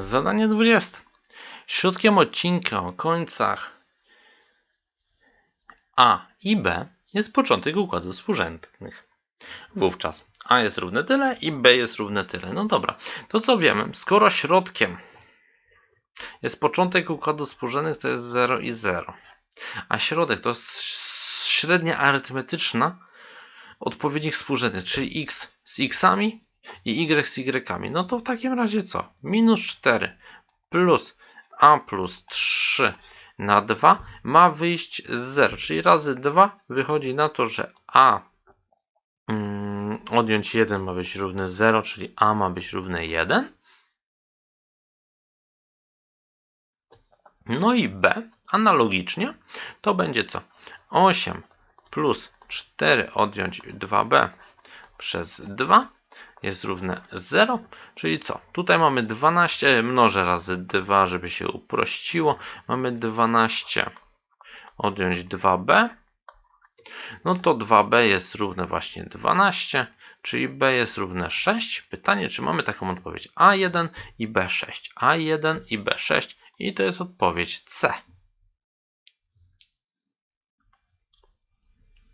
Zadanie 20. Środkiem odcinka o końcach A i B jest początek układu współrzędnych. Wówczas A jest równe tyle i B jest równe tyle. No dobra, to co wiemy? Skoro środkiem jest początek układu współrzędnych, to jest 0 i 0. A środek to jest średnia arytmetyczna odpowiednich współrzędnych, czyli x z xami i y z y. No to w takim razie co? Minus 4 plus a plus 3 na 2 ma wyjść z 0, czyli razy 2 wychodzi na to, że a mm, odjąć 1 ma być równy 0, czyli a ma być równe 1. No i b analogicznie to będzie co? 8 plus 4 odjąć 2b przez 2 jest równe 0, czyli co? Tutaj mamy 12, mnożę razy 2, żeby się uprościło. Mamy 12 odjąć 2b. No to 2b jest równe właśnie 12, czyli b jest równe 6. Pytanie, czy mamy taką odpowiedź A1 i B6. A1 i B6 i to jest odpowiedź C.